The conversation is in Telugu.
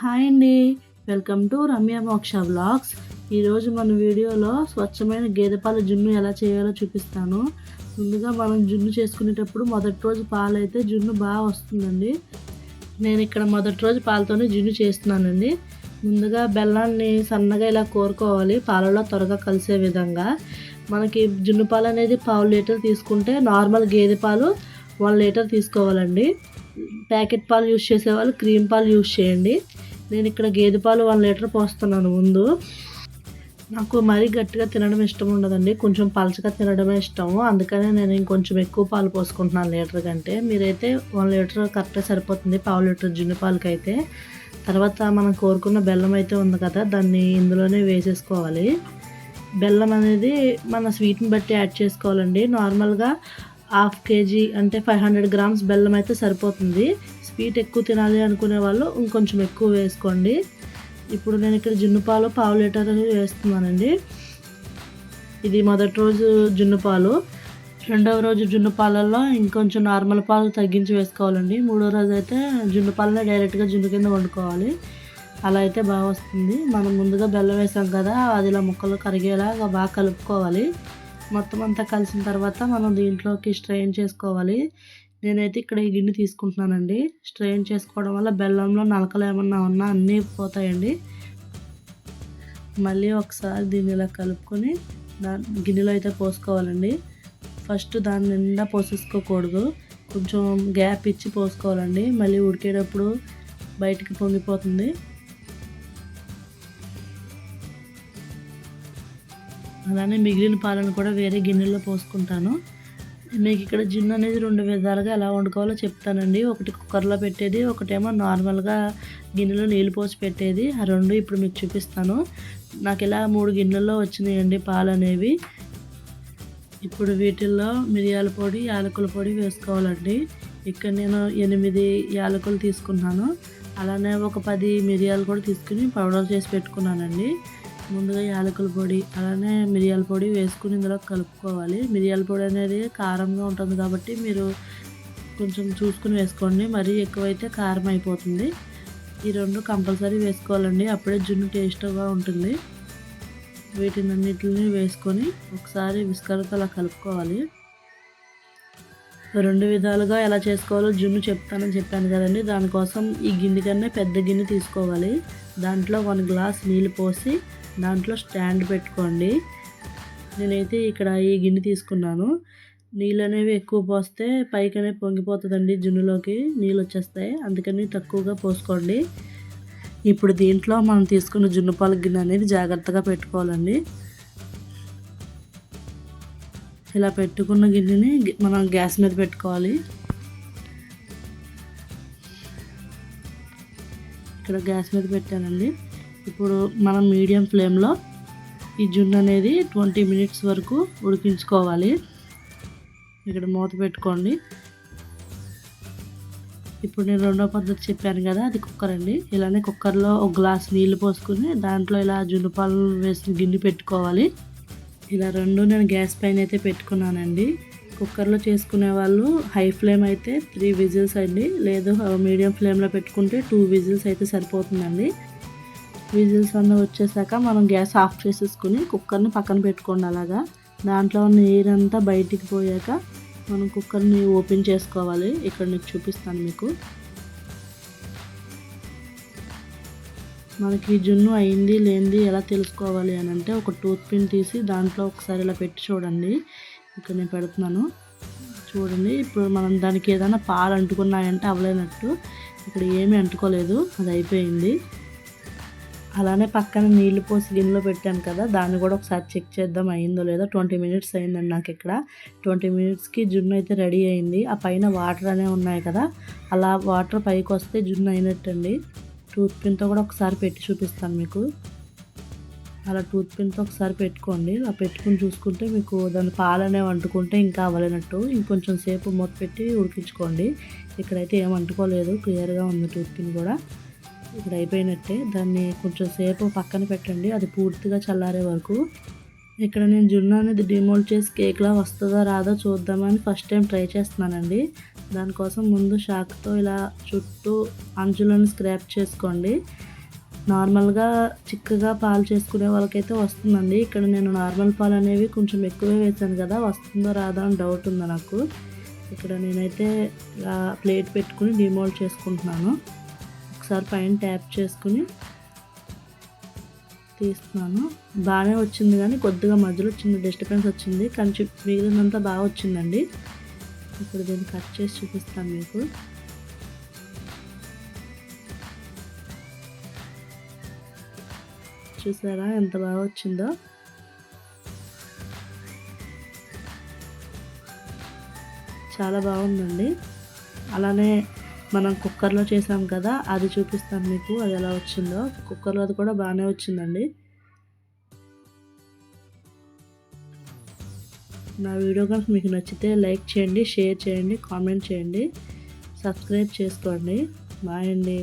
హాయ్ అండి. వెల్కమ్ టు రమ్య మోక్ష వ్లాగ్స్. ఈరోజు మన వీడియోలో స్వచ్ఛమైన గేదె పాల జున్ను ఎలా చేయాలో చూపిస్తాను. ముందుగా మనం జున్ను చేసుకునేటప్పుడు మొదటి రోజు పాలు అయితే జున్ను బాగా వస్తుందండి. నేను ఇక్కడ మొదటి రోజు పాలతోనే జున్ను చేస్తున్నానండి. ముందుగా బెల్లాన్ని సన్నగా ఇలా కోరుకోవాలి. పాలలో త్వరగా కలిసే విధంగా. మనకి జున్ను పాలు అనేది పావు లీటర్ తీసుకుంటే నార్మల్ గేదె పాలు వన్ లీటర్ తీసుకోవాలండి. ప్యాకెట్ పాలు యూస్ చేసేవాళ్ళు క్రీమ్ పాలు యూస్ చేయండి. నేను ఇక్కడ గేదె పాలు వన్ లీటర్ పోస్తున్నాను ముందు. నాకు మరీ గట్టిగా తినడం ఇష్టం ఉండదండి. కొంచెం పలచగా తినడమే ఇష్టము. అందుకనే నేను ఇంకొంచెం ఎక్కువ పాలు పోసుకుంటున్నాను లీటర్ కంటే. మీరైతే వన్ లీటర్ కరెక్ట్గా సరిపోతుంది పావు లీటర్ జున్ను పాలకైతే. తర్వాత మనం కోరుకున్న బెల్లం అయితే ఉంది కదా దాన్ని ఇందులోనే వేసేసుకోవాలి. బెల్లం అనేది మన స్వీట్ని బట్టి యాడ్ చేసుకోవాలండి. నార్మల్గా హాఫ్ కేజీ అంటే ఫైవ్ హండ్రెడ్ గ్రామ్స్ బెల్లం అయితే సరిపోతుంది. స్వీట్ ఎక్కువ తినాలి అనుకునే వాళ్ళు ఇంకొంచెం ఎక్కువ వేసుకోండి. ఇప్పుడు నేను ఇక్కడ జున్నుపాలు పావు లీటర్ వేస్తున్నానండి. ఇది మొదటి రోజు జున్నుపాలు. రెండవ రోజు జున్ను పాలల్లో ఇంకొంచెం నార్మల్ పాలు తగ్గించి వేసుకోవాలండి. మూడో రోజు అయితే జున్ను పాలనే డైరెక్ట్గా జున్ను కింద వండుకోవాలి. అలా అయితే బాగా వస్తుంది. మనం ముందుగా బెల్లం వేసాం కదా అది ఇలా ముక్కలు కరిగేలా బాగా కలుపుకోవాలి. మొత్తం అంతా కలిసిన తర్వాత మనం దీంట్లోకి స్ట్రెయిన్ చేసుకోవాలి. నేనైతే ఇక్కడ ఈ గిన్నె తీసుకుంటున్నానండి. స్ట్రెయిన్ చేసుకోవడం వల్ల బెల్లంలో నలకలు ఏమన్నా ఉన్నా అన్నీ పోతాయండి. మళ్ళీ ఒకసారి దీన్ని ఇలా కలుపుకొని దా గిన్నెలో అయితే పోసుకోవాలండి. ఫస్ట్ దాని నిండా పోసేసుకోకూడదు. కొంచెం గ్యాప్ ఇచ్చి పోసుకోవాలండి. మళ్ళీ ఉడికేటప్పుడు బయటికి పొంగిపోతుంది. అలానే మిగిలిన పాలను కూడా వేరే గిన్నెలో పోసుకుంటాను. మీకు ఇక్కడ జిన్ను అనేది రెండు విధాలుగా ఎలా వండుకోవాలో చెప్తానండి. ఒకటి కుక్కర్లో పెట్టేది ఒకటేమో నార్మల్గా గిన్నెలో నీళ్ళు పోసి పెట్టేది. ఆ రెండు ఇప్పుడు మీకు చూపిస్తాను. నాకు ఇలా మూడు గిన్నెల్లో వచ్చినాయండి పాలు అనేవి. ఇప్పుడు వీటిల్లో మిరియాల పొడి యాలకుల పొడి వేసుకోవాలండి. ఇక్కడ నేను ఎనిమిది యాలకులు తీసుకున్నాను. అలానే ఒక పది మిరియాలు కూడా తీసుకుని పౌడర్ చేసి పెట్టుకున్నానండి. ముందుగా యాలకుల పొడి అలానే మిరియాల పొడి వేసుకుని ఇందులో కలుపుకోవాలి. మిరియాల పొడి అనేది కారంగా ఉంటుంది కాబట్టి మీరు కొంచెం చూసుకుని వేసుకోండి. మరీ ఎక్కువైతే కారం అయిపోతుంది. ఈ రెండు కంపల్సరీ వేసుకోవాలండి. అప్పుడే జున్ను టేస్ట్గా ఉంటుంది. వీటిని అన్నిటిని వేసుకొని ఒకసారి విస్కర్తో అలా కలుపుకోవాలి. రెండు విధాలుగా ఎలా చేసుకోవాలో జున్ను చెప్తానని చెప్పాను కదండి. దానికోసం ఈ గిన్నె కన్నా పెద్ద గిన్నె తీసుకోవాలి. దాంట్లో వన్ గ్లాస్ నీళ్ళు పోసి దాంట్లో స్టాండ్ పెట్టుకోండి. నేనైతే ఇక్కడ ఈ గిన్నె తీసుకున్నాను. నీళ్ళు అనేవి ఎక్కువ పోస్తే పైకనే పొంగిపోతుందండి జున్నులోకి నీళ్ళు వచ్చేస్తాయి. అందుకని తక్కువగా పోసుకోండి. ఇప్పుడు దీంట్లో మనం తీసుకున్న జున్ను పాల గిన్నె అనేది జాగ్రత్తగా పెట్టుకోవాలండి. ఇలా పెట్టుకున్న గిన్నెని మనం గ్యాస్ మీద పెట్టుకోవాలి. ఇక్కడ గ్యాస్ మీద పెట్టానండి. ఇప్పుడు మనం మీడియం ఫ్లేమ్లో ఈ జున్ను అనేది ట్వంటీ మినిట్స్ వరకు ఉడికించుకోవాలి. ఇక్కడ మూత పెట్టుకోండి. ఇప్పుడు నేను రెండో పద్ధతి చెప్పాను కదా అది కుక్కర్ అండి. ఇలానే కుక్కర్లో ఒక గ్లాస్ నీళ్ళు పోసుకుని దాంట్లో ఇలా జున్ను పాలు వేసి గిన్నె పెట్టుకోవాలి. ఇలా రెండు నేను గ్యాస్ పైన అయితే పెట్టుకున్నానండి. కుక్కర్లో చేసుకునే వాళ్ళు హై ఫ్లేమ్ అయితే త్రీ విజిల్స్ అండి. లేదు మీడియం ఫ్లేమ్లో పెట్టుకుంటే టూ విజిల్స్ అయితే సరిపోతుందండి. విజిల్స్ అన్నీ వచ్చేసాక మనం గ్యాస్ ఆఫ్ చేసేసుకుని కుక్కర్ని పక్కన పెట్టుకోండి అలాగా. దాంట్లో నీరంతా బయటికి పోయాక మనం కుక్కర్ని ఓపెన్ చేసుకోవాలి. ఇక్కడ నీకు చూపిస్తాను మీకు. మనకి జున్ను అయింది లేనిది ఎలా తెలుసుకోవాలి అని అంటే ఒక టూత్ పిన్ తీసి దాంట్లో ఒకసారి ఇలా పెట్టి చూడండి. ఇక్కడ నేను పెడుతున్నాను. చూడండి ఇప్పుడు మనం దానికి ఏదైనా పాలు అంటుకున్నాయంటే అవలేనట్టు ఇక్కడ ఏమీ అంటుకోలేదు. అది అయిపోయింది. అలానే పక్కన నీళ్ళు పోసి గిన్నెలో పెట్టాను కదా దాన్ని కూడా ఒకసారి చెక్ చేద్దాం అయిందో లేదో. ట్వంటీ మినిట్స్ అయిందండి నాకు ఇక్కడ. ట్వంటీ మినిట్స్కి జున్ను అయితే రెడీ అయింది. ఆ పైన వాటర్ అనేవి ఉన్నాయి కదా అలా వాటర్ పైకి వస్తే జున్ను అయినట్టండి. టూత్ పిన్తో కూడా ఒకసారి పెట్టి చూపిస్తాను మీకు. అలా టూత్ పిన్తో ఒకసారి పెట్టుకోండి. అలా పెట్టుకుని చూసుకుంటే మీకు దాని పాలు అనేవి అంటుకుంటే ఇంకా అవ్వలేనట్టు. ఇంకొంచెం సేపు మూత పెట్టి ఉడికించుకోండి. ఇక్కడైతే ఏం అంటుకోలేదు. క్లియర్గా ఉంది టూత్ పిన్ కూడా. ఇప్పుడు అయిపోయినట్టే. దాన్ని కొంచెం సేపు పక్కన పెట్టండి. అది పూర్తిగా చల్లారే వరకు. ఇక్కడ నేను జున్ను అనేది డిమోల్డ్ చేసి కేక్లా వస్తుందో రాదో చూద్దామని ఫస్ట్ టైం ట్రై చేస్తున్నానండి. దానికోసం ముందు షాక్తో ఇలా చుట్టూ అంచులను స్క్రాప్ చేసుకోండి. నార్మల్గా చిక్కగా పాలు చేసుకునే వాళ్ళకైతే వస్తుందండి. ఇక్కడ నేను నార్మల్ పాలు అనేవి కొంచెం ఎక్కువే వేసాను కదా వస్తుందో రాదా అని డౌట్ ఉంది నాకు. ఇక్కడ నేనైతే ప్లేట్ పెట్టుకుని డిమోల్డ్ చేసుకుంటున్నాను. ఒకసారి పైన ట్యాప్ చేసుకుని తీస్తున్నాను. బాగానే వచ్చింది కానీ కొద్దిగా మధ్యలో చిన్న డిస్టర్బెన్స్ వచ్చింది. కానీ మిగిలినంతా బాగా వచ్చిందండి. ఇప్పుడు దీన్ని కట్ చేసి చూపిస్తాను మీకు. చూసారా ఎంత బాగా వచ్చిందో? చాలా బాగుందండి. అలానే మనం కుక్కర్లో చేసాం కదా అది చూపిస్తాను మీకు అది ఎలా వచ్చిందో. కుక్కర్లో అది కూడా బాగానే వచ్చిందండి. నా వీడియో కనుక మీకు నచ్చితే లైక్ చేయండి షేర్ చేయండి కామెంట్ చేయండి సబ్స్క్రైబ్ చేసుకోండి. బాయ్ అండి.